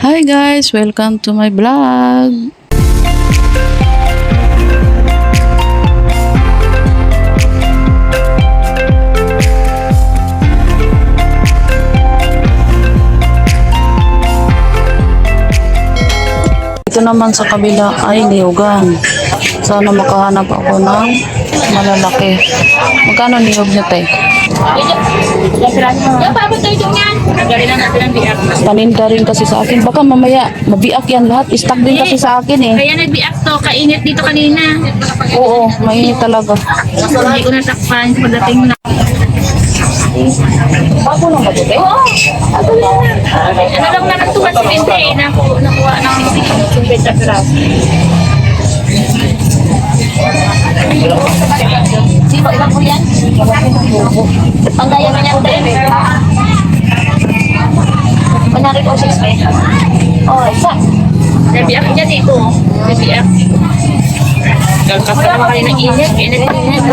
Hi guys, welcome to my vlog. Ito naman sa kabila ay niyugan. Sana makahanap ako ng malalaki. Magkano niyog niya tayo? Na. Paninda rin kasi sa akin. Baka mamaya mabiak yan lahat. Stock din kasi sa akin eh. Kaya nagbiak to, kainit dito kanina. Oo, mainit talaga. Hindi ko natakpan pagdating na. Bago lang ba ito? Oo. Ano lang naman tumat si Bente eh. Naku, nakuha ng 50 piraso. Sino iba po yan? Panggaya mo yan din. Manari ko 6 pe. Oh, isa. Nabiak niya dito. Nabiak. Naman kayo ng init. Init, init.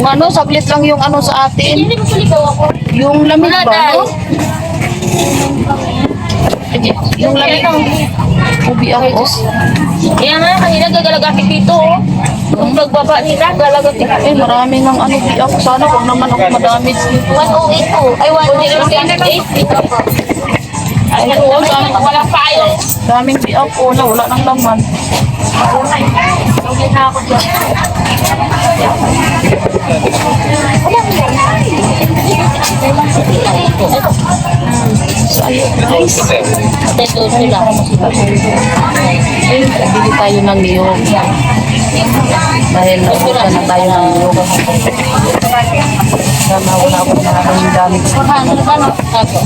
Ano, saglit lang yung ano sa atin. Yung lamig ba, no? Yung lamig. Ubi ako. Kaya nga, kanina gagalagapit dito. oh. Kung pagbaba nila, galagapit Eh, marami ng ano biak. Sana kung naman ako madamage dito. 108 po. Ay, 108 dito po. Ay, oo, dami na walang payo. Daming biak ko na wala nang laman. Hindi na ako dyan. Ito sila. Bili tayo ng niyog. Dahil naubusan na tayo ng niyog. Sana wala akong maraming gamit. Ano, ano? Ako.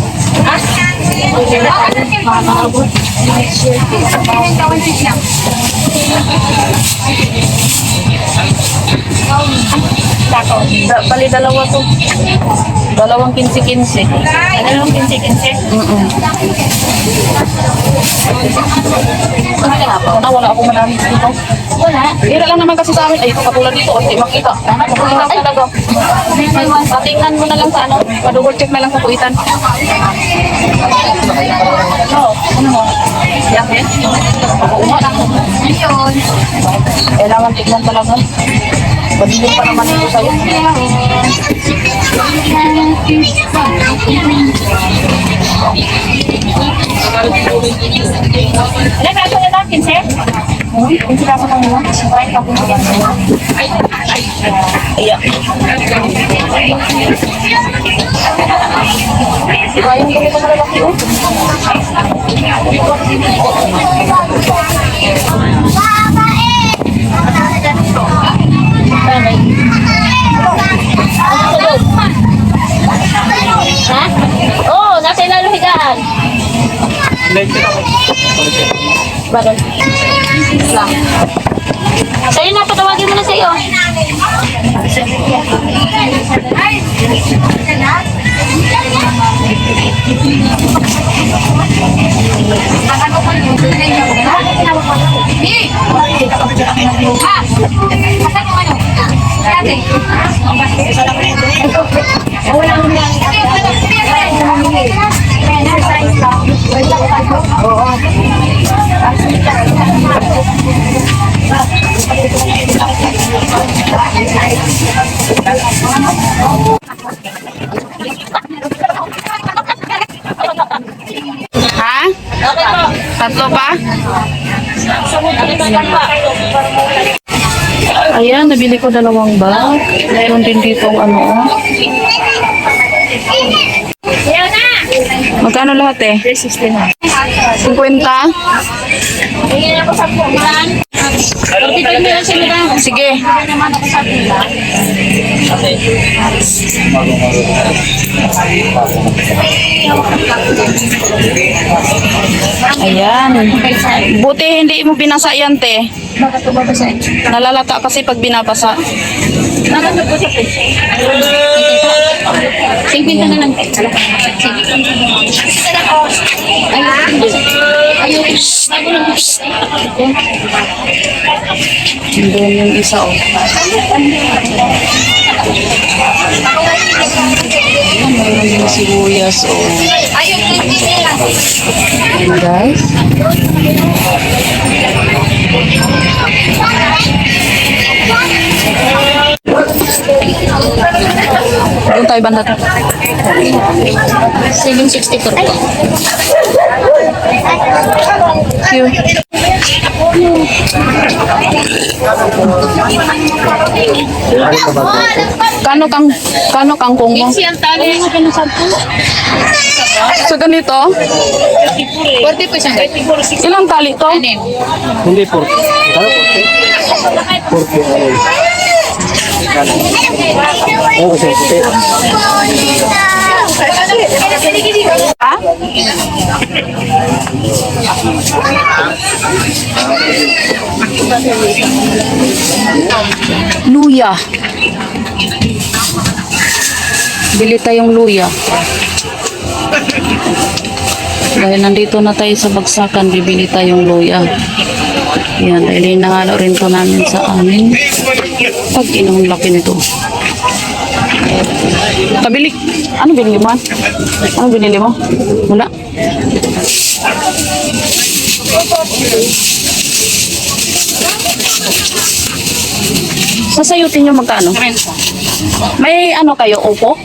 Tako. Da, bali dalawa to. Dalawang 15-15. Ano yung kinsi-kinsi? Mm-mm. Wala, wala akong maraming dito. Wala. Hira lang naman kasi sa amin. Ay, katulad dito. Hindi makita. Makita talaga. Patingnan mo na lang sa ano. Pa-double check na lang sa kuitan. Oo. Ano mo? Yak eh? Ako uma na. Kailangan tignan talaga. Padilim pa naman ito sa'yo. Ano ba ito na kinsi? Kinsi ka sa kanila? Right, tapos na Ay, ay. Ayan. Diba yung ganito malalaki oh? Tanay. Bakit? Lang. Sa'yo na, patawagin mo na sa'yo. Ha? Nabili ko dalawang bag. Mayroon din dito ang ano. oh. Ayaw na! Magkano lahat eh? 360 na. 50? Hingin ako sa puman. Pagkitag mo yan sila. Sige. Ayan. Buti hindi mo binasa yan, te. Nalalata kasi pag binabasa. Bakit ko sa? Singpin ka na lang. Ayun. Ayun. Lang. Doon yung isa, oh. Mayroon din sibuyas. Oh. Ayan guys. Doon tayo banda to. 764 po. Cute. Kano kang kano kang kung mo? So ganito? 40 po siya. Ilang tali to? Hindi 40. 40. 40. Ano kasi puti? Ha? Luya. Bili tayong luya. Dahil nandito na tayo sa bagsakan, bibili tayong luya. Yan, dahil hinahalo rin po namin sa amin. Pag inang laki nito. Pabili. Ano binili mo? Ano binili mo? Wala. Sasayutin nyo magkano? May ano kayo, upo?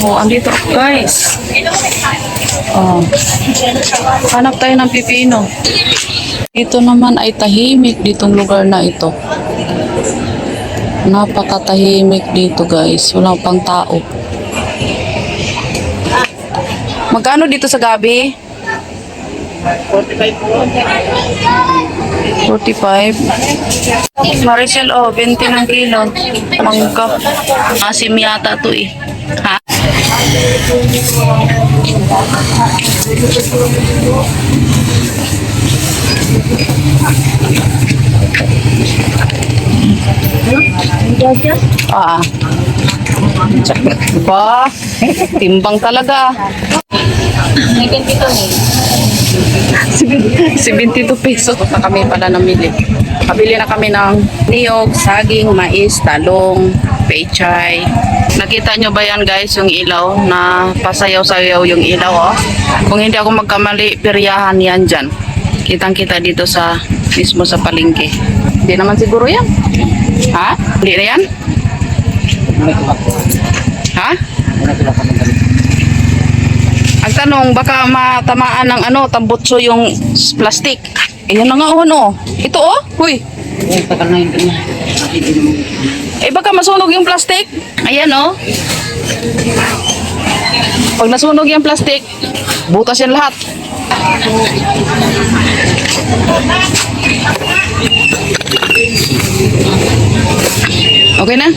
Oh, andito ako, guys. Oh. Hanap tayo ng pipino. Ito naman ay tahimik ditong lugar na ito. Napakatahimik dito, guys. Walang pang tao. Magkano dito sa gabi? 45. Maricel, oh, 20 ng kilo. Mangga. Asim yata to eh. Ha? Ah. Ba, timbang talaga. May ganito ni. 72 pesos na kami pala namili. Kabili na kami ng niyog, saging, mais, talong, pechay. Nakita nyo ba yan guys, yung ilaw na pasayaw-sayaw yung ilaw oh. Kung hindi ako magkamali, peryahan yan dyan. Kitang-kita dito sa mismo sa palengke. Hindi naman siguro yan. Ha? Hindi na yan? Ha? Ang tanong, baka matamaan ng ano, tambutso yung plastic. Ayan na nga oh, no. Ito oh, huy. Eh, tagal na yun kanya. Eh baka masunog yung plastic. Ayan oh. Pag nasunog yung plastic, butas yan lahat. Okay na?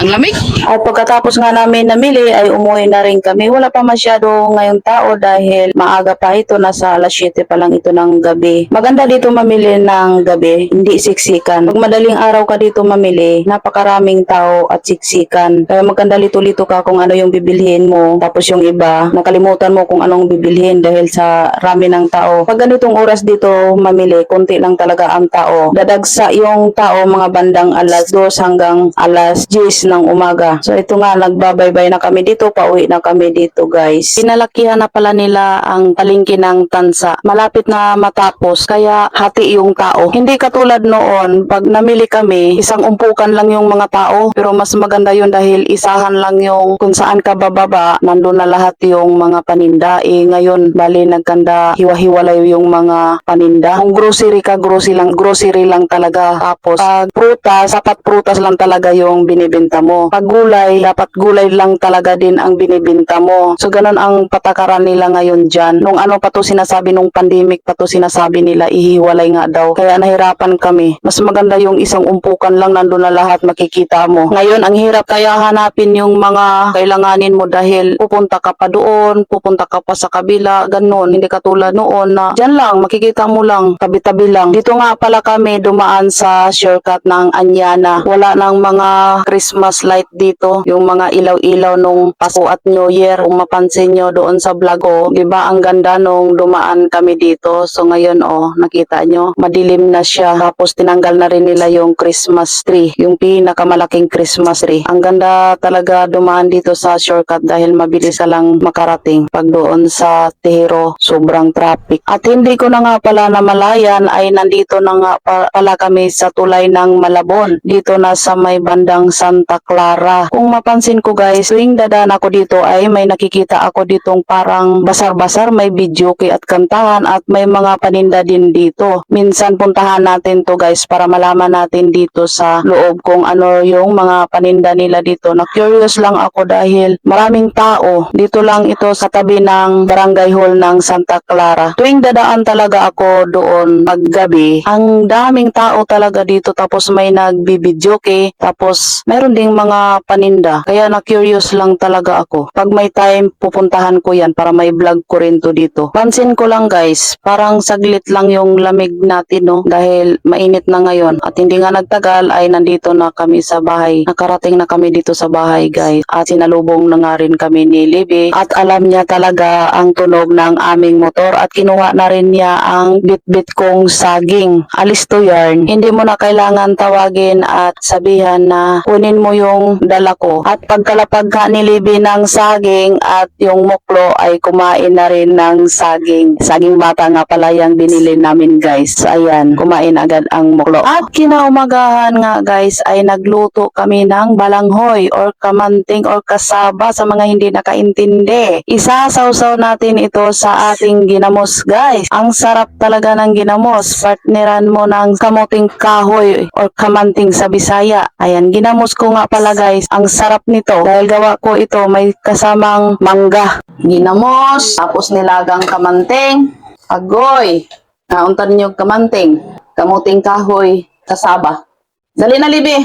Ang lamig. At pagkatapos nga namin namili ay umuwi na rin kami. Wala pa masyado ngayong tao dahil maaga pa ito. Nasa alas 7 pa lang ito ng gabi. Maganda dito mamili ng gabi, hindi siksikan. Pag madaling araw ka dito mamili, napakaraming tao at siksikan. Kaya maganda lito-lito ka kung ano yung bibilhin mo. Tapos yung iba, nakalimutan mo kung anong bibilhin dahil sa rami ng tao. Pag ganitong oras dito mamili, konti lang talaga ang tao. Dadagsa yung tao mga bandang alas 2 hanggang alas 10 ng umaga. So ito nga, nagbabaybay na kami dito, pauwi na kami dito guys. Pinalakihan na pala nila ang palingki ng tansa. Malapit na matapos, kaya hati yung tao. Hindi katulad noon, pag namili kami, isang umpukan lang yung mga tao. Pero mas maganda yun dahil isahan lang yung kung saan ka bababa, nandun na lahat yung mga paninda. Eh ngayon, bali nagkanda hiwa-hiwalay yung mga paninda. Kung grocery ka, grocery lang, grocery lang talaga. Tapos, pag prutas, sapat prutas lang talaga yung binibenta mo. Pag gulay, dapat gulay lang talaga din ang binibenta mo. So, ganun ang patakaran nila ngayon dyan. Nung ano pa to sinasabi, nung pandemic pa to sinasabi nila, ihiwalay nga daw. Kaya nahirapan kami. Mas maganda yung isang umpukan lang, nandun na lahat makikita mo. Ngayon, ang hirap kaya hanapin yung mga kailanganin mo dahil pupunta ka pa doon, pupunta ka pa sa kabila, ganun. Hindi katulad noon na dyan lang, makikita mo lang, tabi-tabi lang. Dito nga pala kami dumaan sa shortcut ng Anyana. Wala nang mga Christmas Christmas light dito, yung mga ilaw-ilaw nung Pasko at New Year. Kung mapansin nyo doon sa vlog ko, di ba ang ganda nung dumaan kami dito. So ngayon oh, nakita nyo, madilim na siya. Tapos tinanggal na rin nila yung Christmas tree, yung pinakamalaking Christmas tree. Ang ganda talaga dumaan dito sa shortcut dahil mabilis lang makarating. Pag doon sa Tehero, sobrang traffic. At hindi ko na nga pala namalayan ay nandito na nga pa- pala kami sa tulay ng Malabon. Dito na sa may bandang Santa Clara. Kung mapansin ko guys, tuwing dadaan ako dito ay may nakikita ako ditong parang basar-basar, may video at kantahan at may mga paninda din dito. Minsan puntahan natin to guys para malaman natin dito sa loob kung ano yung mga paninda nila dito. Na curious lang ako dahil maraming tao. Dito lang ito sa tabi ng barangay hall ng Santa Clara. Tuwing dadaan talaga ako doon paggabi, ang daming tao talaga dito tapos may nagbibidyoke tapos mayroon ding mga paninda. Kaya na curious lang talaga ako. Pag may time, pupuntahan ko yan para may vlog ko rin to dito. Pansin ko lang guys, parang saglit lang yung lamig natin no dahil mainit na ngayon at hindi nga nagtagal ay nandito na kami sa bahay. Nakarating na kami dito sa bahay guys at sinalubong na nga rin kami ni Libby at alam niya talaga ang tunog ng aming motor at kinuha na rin niya ang bit-bit kong saging. Alis to yarn. Hindi mo na kailangan tawagin at sabihan na kunin mo yung dala ko. At pagkalapag ka ni Libby ng saging at yung muklo ay kumain na rin ng saging. Saging bata nga pala yung binili namin guys. Ayan, kumain agad ang muklo. At kinaumagahan nga guys ay nagluto kami ng balanghoy or kamanting or kasaba sa mga hindi nakaintindi. Isasawsaw natin ito sa ating ginamos guys. Ang sarap talaga ng ginamos. Partneran mo ng kamuting kahoy or kamanting sa Bisaya. Ayan, ginamos ko nga pala guys. Ang sarap nito dahil gawa ko ito may kasamang mangga. Ginamos, tapos nilagang kamanting, agoy, nauntan niyo kamanting, kamuting kahoy, kasaba. Dali na, Libi.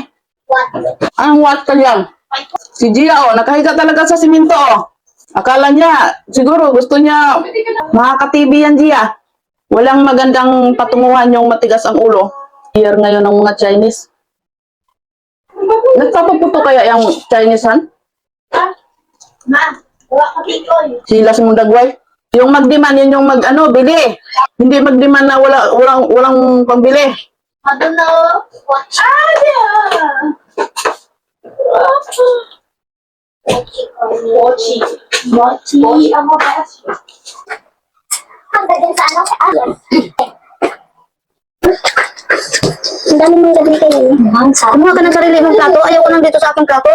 Anong what ka lang? Si Gia, oh, nakahiga talaga sa simento, oh. Akala niya, siguro gusto niya makaka-TV yan, Gia. Walang magandang patunguhan yung matigas ang ulo. Year ngayon ng mga Chinese. Nagpapaputo kaya yung Chinese, han? Ma, wala ka dito. Sila si Mundagway. Yung mag-demand, yun yung mag-ano, bili. Hindi mag-demand na wala, walang, walang pambili. Ano na? Watch. Ah, Mochi. Mochi. Mochi ang mga Ang ganda sa ano? Ah, Ang dami mong gagawin kayo. Kumuha ka ng sarili mong plato. Ayaw ko nang dito sa aking plato.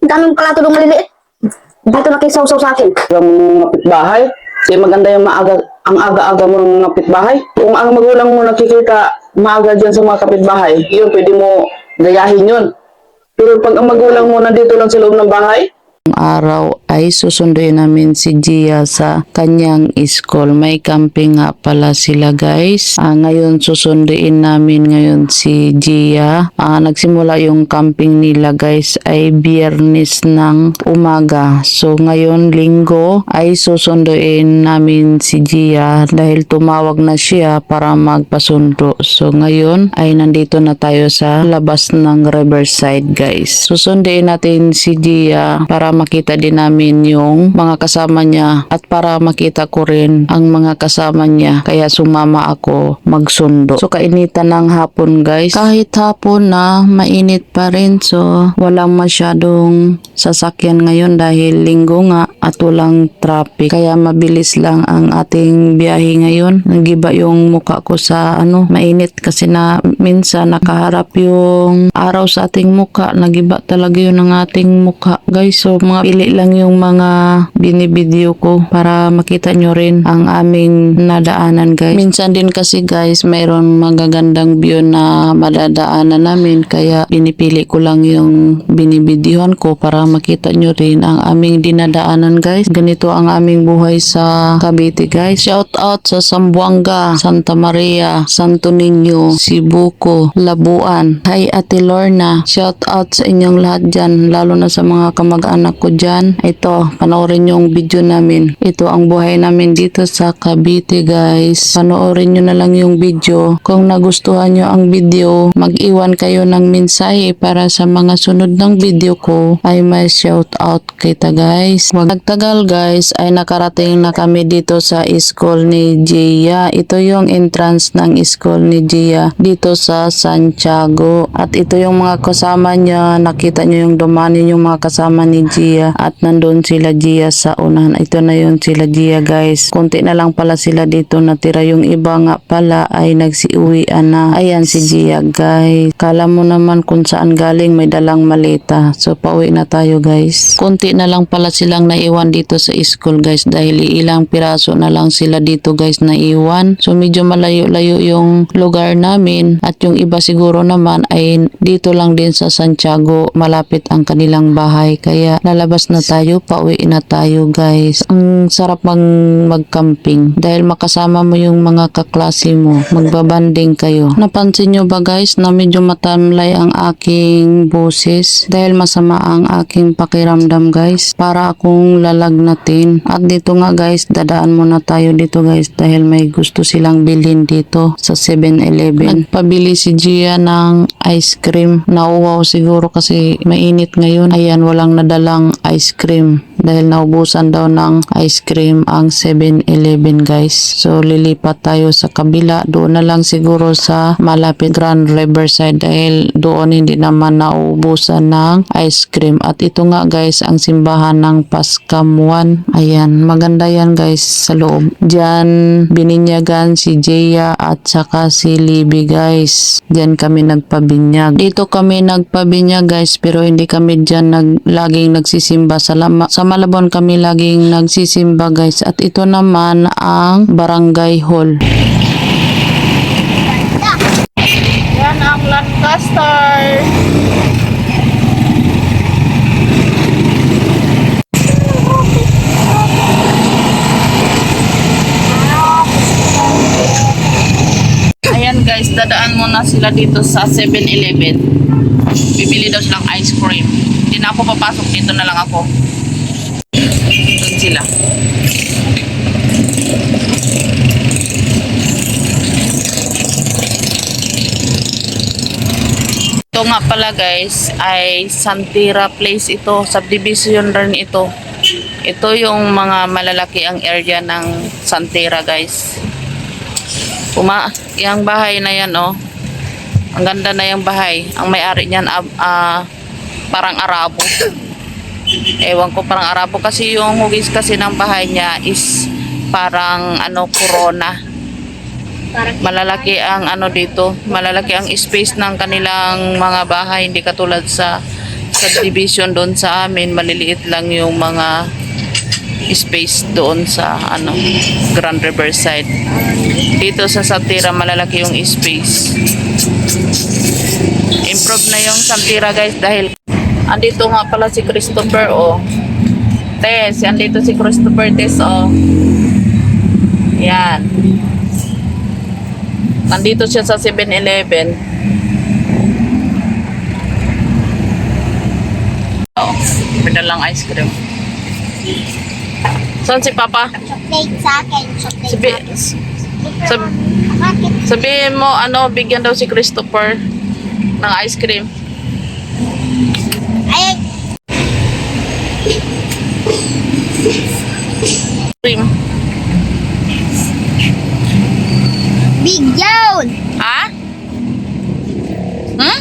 Ang daming plato doon maliliit. Dito nakisaw-saw sa akin. Ang mga pitbahay, di maganda yung maaga, ang aga-aga mo ng mga pitbahay. Kung ang magulang mo nakikita maaga dyan sa mga kapitbahay, yun, pwede mo gayahin yun. Pero pag ang magulang mo nandito lang sa loob ng bahay, araw ay susunduin namin si Gia sa kanyang school. May camping nga pala sila guys. Ah, ngayon susunduin namin ngayon si Gia. Ah, nagsimula yung camping nila guys ay biyernes ng umaga. So ngayon linggo ay susunduin namin si Gia dahil tumawag na siya para magpasundo. So ngayon ay nandito na tayo sa labas ng Riverside guys. Susunduin natin si Gia para makita din namin yung mga kasama niya at para makita ko rin ang mga kasama niya kaya sumama ako magsundo. So kainitan ng hapon guys. Kahit hapon na mainit pa rin so walang masyadong sasakyan ngayon dahil linggo nga at walang traffic. Kaya mabilis lang ang ating biyahe ngayon. Nagiba yung muka ko sa ano mainit kasi na minsan nakaharap yung araw sa ating muka. Nagiba talaga yun ang ating muka guys. So mga pili lang yung mga binibideo ko para makita nyo rin ang aming nadaanan guys. Minsan din kasi guys mayroon magagandang view na madadaanan namin kaya pinipili ko lang yung binibidyohan ko para makita nyo rin ang aming dinadaanan guys. Ganito ang aming buhay sa Cavite guys. Shout out sa Sambuanga, Santa Maria, Santo Niño, Sibuco, Labuan. Hi Ate Lorna. Shout out sa inyong lahat dyan lalo na sa mga kamag-anak anak ko dyan. Ito, panoorin yung video namin. Ito ang buhay namin dito sa Cavite guys. Panoorin nyo na lang yung video. Kung nagustuhan nyo ang video, mag-iwan kayo ng mensahe para sa mga sunod ng video ko ay may shout out kita guys. Wag nagtagal guys ay nakarating na kami dito sa school ni Gia. Ito yung entrance ng school ni Gia dito sa Santiago. At ito yung mga kasama niya. Nakita nyo yung dumanin yung mga kasama ni Gia. At nandun sila Gia sa unahan. Ito na yun sila Gia guys. Kunti na lang pala sila dito natira. Yung iba nga pala ay nagsiuwian na. Ayan si Gia guys. Kala mo naman kung saan galing may dalang malita. So pauwi na tayo guys. Kunti na lang pala silang naiwan dito sa school guys. Dahil ilang piraso na lang sila dito guys naiwan. So medyo malayo-layo yung lugar namin. At yung iba siguro naman ay dito lang din sa Santiago. Malapit ang kanilang bahay. Kaya lalabas na tayo. Pauwi na tayo guys. Ang sarap mag mag-camping. Dahil makasama mo yung mga kaklase mo. Magbabanding kayo. Napansin nyo ba guys na medyo matamlay ang aking boses? Dahil masama ang aking pakiramdam guys. Para akong lalagnatin. At dito nga guys, dadaan muna tayo dito guys. Dahil may gusto silang bilhin dito sa 7-Eleven. Nagpabili si Gia ng ice cream. Nauwaw siguro kasi mainit ngayon. Ayan, walang nadalang ice cream. Dahil naubusan daw ng ice cream ang 7-Eleven guys. So lilipat tayo sa kabila. Doon na lang siguro sa malapit Grand Riverside dahil doon hindi naman naubusan ng ice cream. At ito nga guys ang simbahan ng Paskamuan. Ayan, maganda yan guys sa loob. Diyan bininyagan si Jeya at saka si Libby guys. Diyan kami nagpabinyag. Dito kami nagpabinyag guys pero hindi kami diyan nag, laging nagsisimba. Sa, lama, sa Malabon kami laging nagsisimba guys. At ito naman ang barangay hall. Yan ang Lancaster. Ayan guys, dadaan muna sila dito sa 7-Eleven. Bibili daw silang ice cream. Hindi na ako papasok, dito na lang ako. Doon sila. Ito nga pala guys ay Santira Place ito. Subdivision rin ito. Ito yung mga malalaki ang area ng Santira guys. Puma, yung bahay na yan oh. Ang ganda na yung bahay. Ang may-ari niyan ah, ah, parang Arabo. Ewan ko parang Arabo kasi yung hugis kasi ng bahay niya is parang ano corona malalaki ang ano dito, malalaki ang space ng kanilang mga bahay, hindi katulad sa subdivision doon sa amin, maliliit lang yung mga space doon sa ano Grand Riverside. Dito sa Santira malalaki yung space. Improve na yung Santira guys dahil andito nga pala si Christopher oh. Tess, andito si Christopher Tess oh. Yan. Nandito siya sa 7-Eleven. Oh, pinalang ice cream. Saan si Papa? Chocolate sa akin. Chocolate Sabi, sab, Bakit? sabihin mo, ano, bigyan daw si Christopher ng ice cream. Ay, Cream. Big John! Ha? Hmm?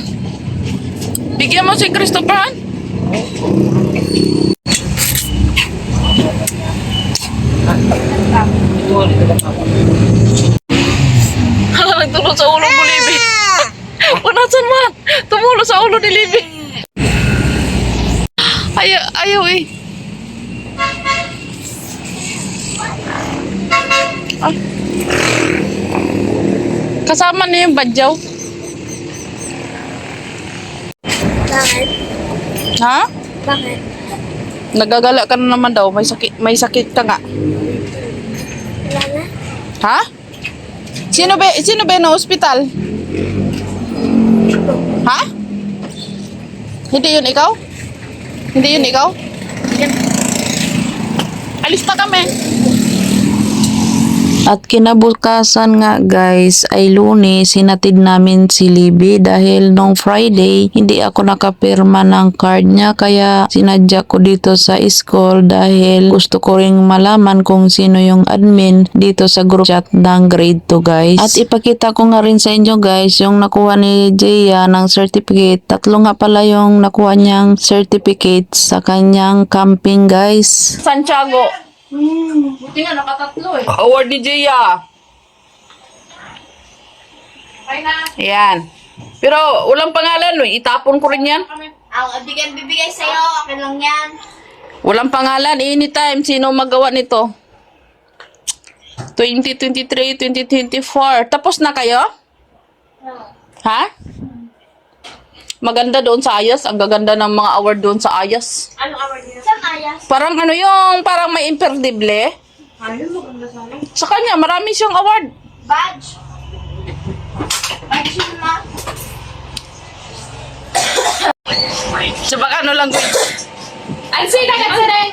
Bigyan mo si Christopher, han? Hala, nagtulog sa ulo mo, Libby. Punasan man. Tumulo sa ulo ni Libby. Ayaw, ayaw eh. Ah. Kasama niya yung badyaw. Bakit? Ha? Bakit? Nagagala ka na naman daw. May sakit, may sakit ka nga. Wala na? Ha? Sino ba, sino ba na ospital? Ha? Hindi yun ikaw? Hindi yun ikaw? Alis na kami. At kinabukasan nga guys ay lunes sinatid namin si Libby dahil nung Friday hindi ako nakapirma ng card niya kaya sinadya ko dito sa school dahil gusto ko ring malaman kung sino yung admin dito sa group chat ng grade 2 guys. At ipakita ko nga rin sa inyo guys yung nakuha ni Jaya ng certificate. Tatlo nga pala yung nakuha niyang certificate sa kanyang camping guys. Santiago. Buti nga nakatatlo eh. Award ni Jaya. Okay na. Yan. Pero walang pangalan, no? itapon ko rin yan. Ang bigyan bibigay sa'yo, akin lang yan. Walang pangalan, anytime. Sino magawa nito? 2023, 2024. Tapos na kayo? Ha? Maganda doon sa Ayas. Ang gaganda ng mga award doon sa Ayas. Anong award niya? Saan ayas? Parang ano yung, parang may imperdible. Ayun, maganda sana. Sa kanya, marami siyang award. Badge. Badge yun na. Sa baka ano lang. Ang sinagat sa rin,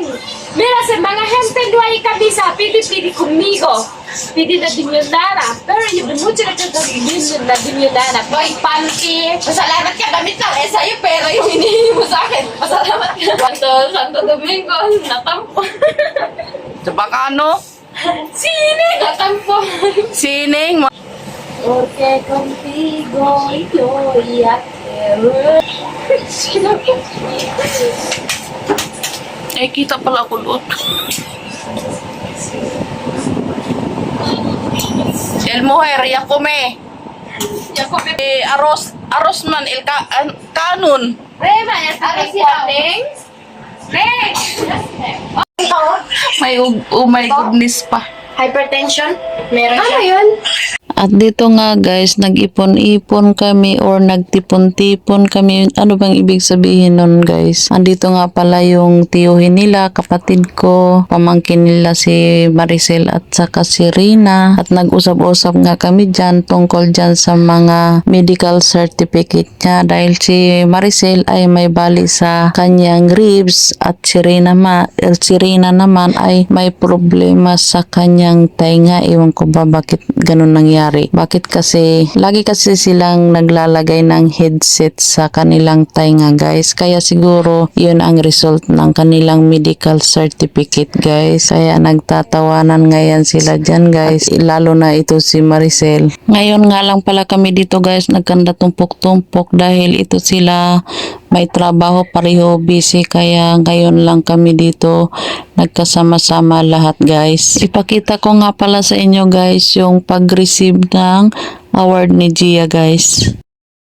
mira sa mga gente duay kabisa, pili-pili kumigo. Pili na dinyonara. Pero yung mucho na ito din na dinyonara. Boy, panty. Masalamat ka gamit lang eh sa'yo, pero yung hinihingi mo sa akin, masalamat ka. Santo, Santo Domingo, natampo. Sa baka ano? Sine, natampo. Sining. Porque contigo yo ya quiero. Eh, kita pala ako doon. El mujer, yakume. Yakume. Eh, aros, aros man, el ka, an, kanun. Rema, ya está recording. May, oh my goodness pa. Hypertension? Meron siya. yun? At dito nga guys, nag-ipon-ipon kami or nagtipon-tipon kami. Ano bang ibig sabihin nun guys? Andito nga pala yung tiyuhin nila, kapatid ko, pamangkin nila si Maricel at saka si Rina. At nag-usap-usap nga kami dyan tungkol dyan sa mga medical certificate niya dahil si Maricel ay may bali sa kanyang ribs at si Rina, ma, er, si Rina naman ay may problema sa kanyang tainga. Ewan ko ba bakit ganun nangyari. Bakit kasi, lagi kasi silang naglalagay ng headset sa kanilang tainga guys. Kaya siguro yun ang result ng kanilang medical certificate guys. Kaya nagtatawanan ngayon sila dyan guys. Lalo na ito si Maricel. Ngayon nga lang pala kami dito guys nagkanda tumpok-tumpok dahil ito sila may trabaho pareho busy kaya ngayon lang kami dito nagkasama-sama lahat guys. Ipakita ko nga pala sa inyo guys yung pag-receive ng award ni Gia guys.